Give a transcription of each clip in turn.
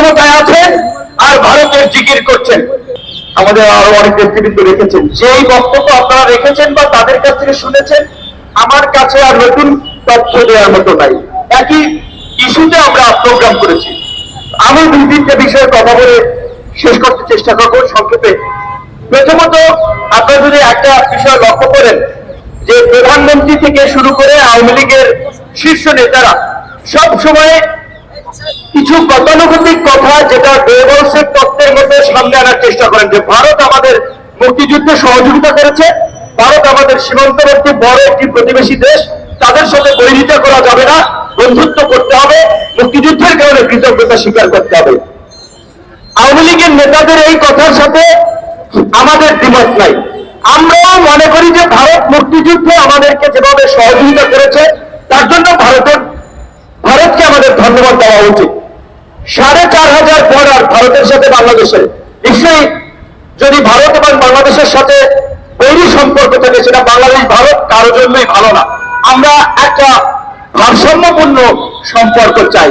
ক্ষমতায় আছেন আর ভারতের জিকির করছেন। আমাদের আরও অনেক নেতৃবৃন্দ রেখেছেন। যেই বক্তব্য আপনারা রেখেছেন বা তাদের কাছ থেকে শুনেছেন, আমার কাছে আর নতুন তথ্য দেওয়ার মতো নাই। একই ইস্যুতে আমরা প্রোগ্রাম করেছি। আমি দুই তিনটে বিষয়ে কথা বলে শেষ করতে চেষ্টা করব সংক্ষেপে। প্রথমত, আপনারা যদি একটা বিষয় লক্ষ্য করেন, যে প্রধানমন্ত্রী থেকে শুরু করে আওয়ামী লীগের শীর্ষ নেতারা সব সময় কিছু গতানুগতিক কথা যেটা ডেভলসের তত্ত্বের মধ্যে সামনে আনার চেষ্টা করেন যে ভারত আমাদের মুক্তিযুদ্ধে সহযোগিতা করেছে, ভারত আমাদের সীমান্তবর্তী বড় একটি প্রতিবেশী দেশ, তাদের সাথে বৈরিতা করা যাবে না, বন্ধুত্ব করতে হবে, মুক্তিযুদ্ধের কারণে কৃতজ্ঞতা স্বীকার করতে হবে। আওয়ামী লীগের নেতাদের এই কথার সাথে আমাদের দ্বিমত নাই। আমরাও মনে করি যে ভারত মুক্তিযুদ্ধে আমাদেরকে যেভাবে সহযোগিতা করেছে, তার জন্য ভারতের, ভারতকে আমাদের ধন্যবাদ দেওয়া উচিত। সাড়ে চার হাজার বর্ডার ভারতের সাথে বাংলাদেশের নিশ্চয়ই যদি ভারত এবং বাংলাদেশের সাথে বৈরী সম্পর্ক থাকে, সেটা বাংলাদেশ, ভারত কারোর জন্যই ভালো না। আমরা একটা ভারসাম্যপূর্ণ সম্পর্ক চাই।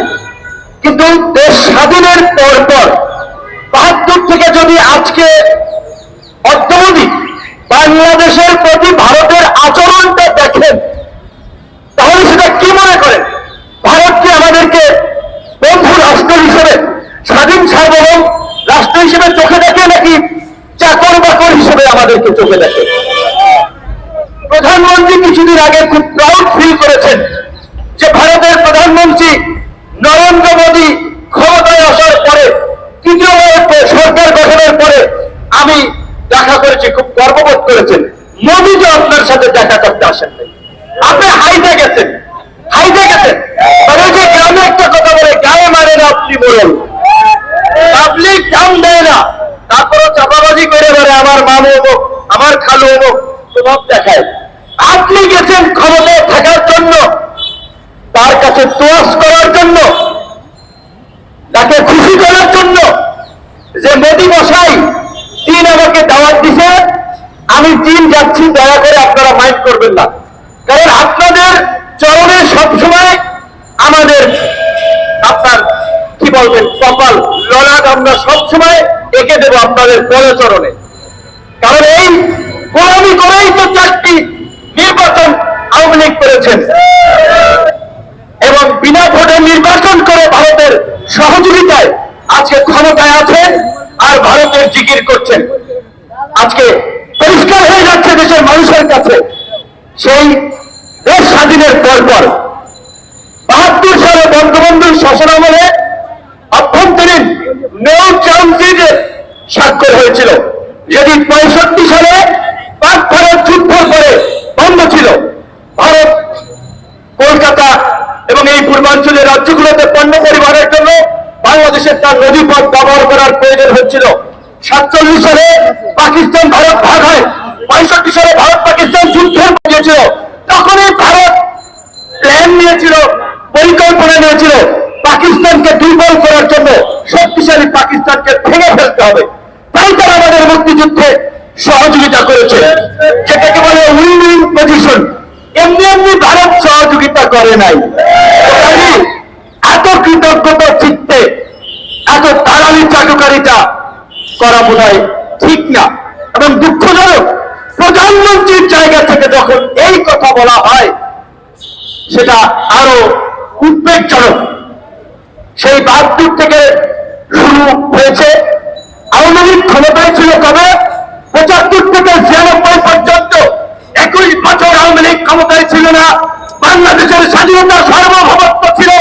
কিন্তু দেশ স্বাধীনের পর পর বাহাত্তর থেকে যদি আজকে অদ্যবধি বাংলাদেশের প্রতি ভারতের আচরণটা দেখেন তাহলে সেটা কি মনে করেন ভারত কি আমাদেরকে বন্ধু রাষ্ট্র হিসেবে স্বাধীন সার্বভৌম রাষ্ট্র হিসেবে চোখে দেখে নাকি চাকর বাকর হিসেবে আমাদেরকে চোখে দেখে। প্রধানমন্ত্রী কিছুদিন আগে খুব প্রাউড ফিল করেছেন যে ভারতের প্রধানমন্ত্রী নরেন্দ্র মোদী ক্ষমতায় আসার পরে, তৃতীয়বার সরকার গঠনের পরে আমি দেখা করেছি, খুব গর্ববোধ করেছেন। মোদী যে আপনার সাথে দেখা করতে আসেন আপনি হাইটে গেছেন। হাইটে গেছেন। তবে যে গ্রামে একটা কথা বলে, গায়ে মারে না, আপনি বলুন পাবলিক দাম দেয় না। তারপরও চাপাবাজি করে বেড়ে আমার মামু আমার খালু অমুক প্রভাব দেখায়। আপনি গেছেন ক্ষমতায় থাকার জন্য, তার কাছে তোয়াজ করার জন্য, তাকে খুশি করার জন্য যে মোদী মশাই চীন আমাকে দাওয়াত দিছে, আমি চীন যাচ্ছি, দয়া করে আপনারা মাইন্ড করবেন না। কারণ আপনাদের চরণে সবসময় আমাদের আপনার, কি বলবেন, কপাল, ললাট আমরা সবসময় এঁকে দেবো আপনাদের পদচরণে কারণ এই গোলামি করেই তো চারটি নির্বাচন আওয়ামী লীগ করেছেন এবং বিনা ভোটে নির্বাচন করে ভারতের সহযোগিতায় আজকে ক্ষমতায় আছেন আর ভারতের জিকির করছেন। আজকে পরিষ্কার হয়ে যাচ্ছে দেশের মানুষের কাছে সেই দেশ স্বাধীনের পর পর বাহাত্তর সালে বঙ্গবন্ধুর শাসনামলে অভ্যন্তরীণ নৌ ট্রানজিটের স্বাক্ষর হয়েছিল। যেটি পঁয়ষট্টি সালে পাক ভারত যুদ্ধের পরে বন্ধ ছিল, ভারত কলকাতা এবং এই পূর্বাঞ্চলের রাজ্যগুলোতে পণ্য পরিবহনের জন্য বাংলাদেশের তার নদীপথ ব্যবহার করার প্রয়োজন হচ্ছিল। সাতচল্লিশ সালে পাকিস্তান ভারত ভাগ হয়, পঁয়ষট্টি সালে ভারত পাকিস্তান যুদ্ধের দিয়েছিল তখনই ভারত প্ল্যান নিয়েছিল, পরিকল্পনা নিয়েছিল, পাকিস্তানকে দুর্বল করার জন্য শক্তিশালী পাকিস্তানকে ভেঙে ফেলতে হবে। তাই তারা আমাদের মুক্তিযুদ্ধে সহযোগিতা করেছে। যেটাকে বলে উইন উইন পজিশন এমনি এমনি ভারত সহযোগিতা করে নাই। এত কৃতজ্ঞতা চিত্তে, এত তাড়ালি চাটুকারিতা করা বোধ ঠিক না। এবং দুঃখজনক, প্রধানমন্ত্রীর জায়গা থেকে যখন এই কথা বলা হয়, সেটা আরও উদ্বেগজনক। সেই বাহাত্তর থেকে শুরু হয়েছে। ক্ষমতায় ছিল কবে? পঁচাত্তর থেকে ছিয়ানব্বই পর্যন্ত একুশ বছর আওয়ামী লীগ ক্ষমতায় ছিল না। বাংলাদেশের স্বাধীনতা সার্বভৌমত্ব ছিল।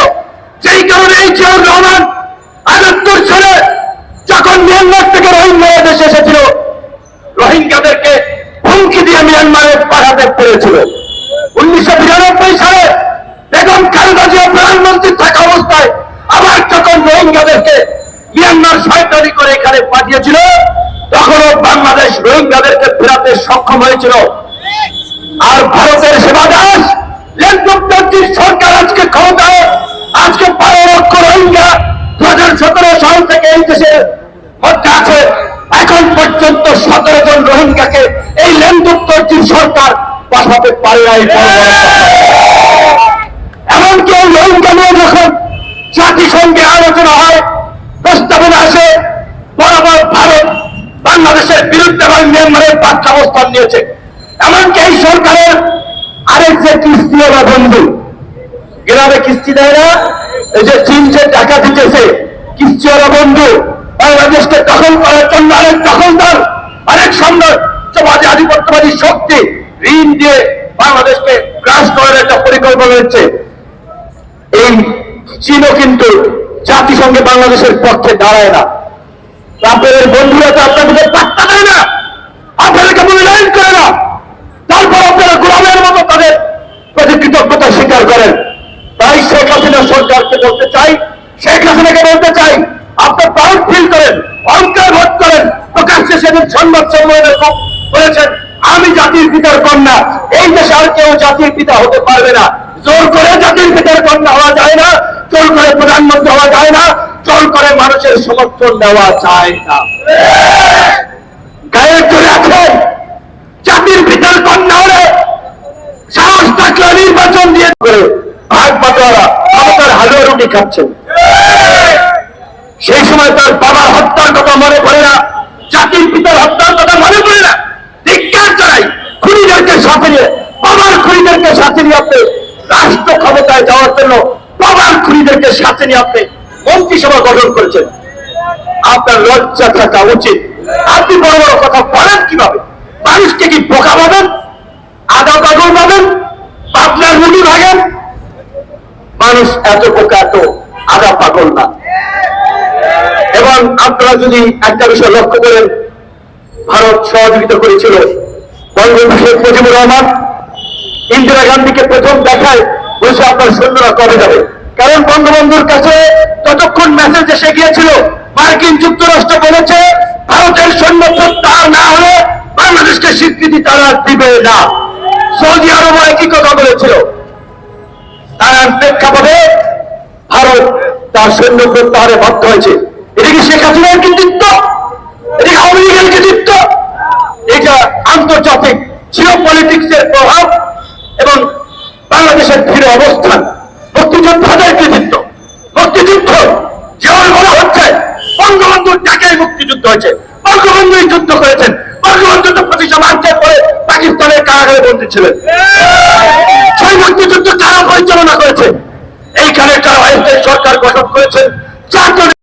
যেই কারণে এই জিয়াউর রহমান আটাত্তর সালে যখন মিয়ানমার থেকে রোহিঙ্গা দেশে এসেছিল, রোহিঙ্গাদেরকে হুমকি দিয়ে মিয়ানমারে পাঠাতে পেরেছিল। উনিশশো বিরানব্বই সালে বেগম খালেদা জিয়া প্রধানমন্ত্রী থাকা অবস্থায় আবার যখন রোহিঙ্গাদেরকে মিয়ানমার সরকারি করে এখানে পাঠিয়েছিল বাংলাদেশ রোহিঙ্গাদেরকে ফেরাতে সক্ষম হয়েছিল আর ভারতের সেবা দাস সরকার আজকে ক্ষমতায় আজকে বারো লক্ষ রোহিঙ্গা দু হাজার সতেরো সাল থেকে এই দেশের মধ্যে আছে এখন পর্যন্ত সতেরো জন রোহিঙ্গাকে এই লেনদুপ্তর্জির সরকার পাঠাতে পারে নাই। এমনকি এই রোহিঙ্গা নিয়ে যখন জাতিসংঘে আলোচনা হয় বাংলাদেশের বিরুদ্ধে এবং মিয়ানমারের পাল্টা অবস্থান নিয়েছে। এমনকি এই সরকারের আরেক যে কিস্তি ওরা বন্ধু, গ্রামে কিস্তি দেয় না, এই যে চীন যে টাকা দিতেছে, কিস্তি ওরা বন্ধু, বাংলাদেশকে দখল করার জন্য অনেক দখলদার অনেক সম্রাট সমাজে আধিপত্যবাদী শক্তি ঋণ দিয়ে বাংলাদেশকে গ্রাস করার একটা পরিকল্পনা হচ্ছে এই চীনও কিন্তু জাতিসংঘে বাংলাদেশের পক্ষে দাঁড়ায় না। আপনাদের বন্ধুরা তো আপনাদের পাত্তা দেয় না। আপনাদেরকে মূল্যায়ন করে না। তারপর আপনারা গোলামের মতো তাদের প্রতি কৃতজ্ঞতা স্বীকার করেন। তাই শেখ হাসিনা সরকারকে বলতে চাই, শেখ হাসিনাকে বলতে চাই আপনার প্রাউড ফিল করেন অহংকার বোধ করেন। প্রকাশ্যে সেদিন সংবাদ সম্মেলনে বলেছেন, আমি জাতির পিতার কন্যা, এই দেশে আর কেউ জাতির পিতা হতে পারবে না। জোর করে জাতির পিতার কন্যা হওয়া যায় না, জোর করে প্রধানমন্ত্রী হওয়া যায় না। জোর করে মানুষের সমর্থন দেওয়া যায় না। গায়ের জোরে আছেন জাতির পিতার কন্যা হলে সাহস থাকলে নির্বাচন দিয়ে করে ভাগ বাটোয়ারা, ক্ষমতার হালুয়া রুটি খাচ্ছেন। সেই সময় তার বাবার হত্যার কথা মনে পড়ে না। জাতির পিতার হত্যার কথা মনে পড়ে না। ধিক্কার চাই খুনিদেরকে সাথে নিয়ে, বাবার খুনিদেরকে সাথে নিয়ে আপনি রাষ্ট্র ক্ষমতায় যাওয়ার জন্য বাবার খুনিদেরকে সাথে নিয়ে আপনি মন্ত্রিসভা গঠন করেছেন। আপনার লজ্জা থাকা উচিত। আপনি বড় বড় কথা বলেন কীভাবে? মানুষকে কি বোকা পাবেন আদা পাগল পাবেন আপনার মুড়ি ভাগেন? মানুষ এত বোকা, এত আদা পাগল না। এবং আপনারা যদি একটা বিষয় লক্ষ্য করেন, ভারত সহযোগিতা করেছিল বঙ্গবন্ধু শেখ মুজিবুর রহমান। ইন্দিরা গান্ধীকে প্রথম দেখায় বলছে আপনার সৈন্যরা কবে যাবে? কারণ বঙ্গবন্ধুর কাছে ততক্ষণ মেসেজ এসে গিয়েছিল, মার্কিন যুক্তরাষ্ট্র বলেছে, ভারতের সৈন্য প্রত্যাহার না হলে বাংলাদেশকে স্বীকৃতি তারা দিবে না। সৌদি আরব একই কথা বলেছিল। তার প্রেক্ষাপটে ভারত তার সৈন্য প্রত্যাহারে বাধ্য হয়েছে। এটা কি শেখ হাসিনার কৃতিত্ব এটা কি আওয়ামী লীগের কৃতিত্ব এটা আন্তর্জাতিক জিও পলিটিক্সের প্রভাব এবং বাংলাদেশের ধীরে অবস্থান মুক্তিযোদ্ধাদের কৃতিত্ব মুক্তিযুদ্ধ যেমন বলা হচ্ছে বঙ্গবন্ধুর ডাকেই মুক্তিযুদ্ধ হয়েছে বঙ্গবন্ধুই যুদ্ধ করেছেন। বঙ্গবন্ধু তো পঁচিশে মার্চের পরে পাকিস্তানের কারাগারে বন্দী ছিলেন। সেই মুক্তিযুদ্ধ কারা পরিচালনা করেছে। এইখানে কারা সরকার গঠন চারজন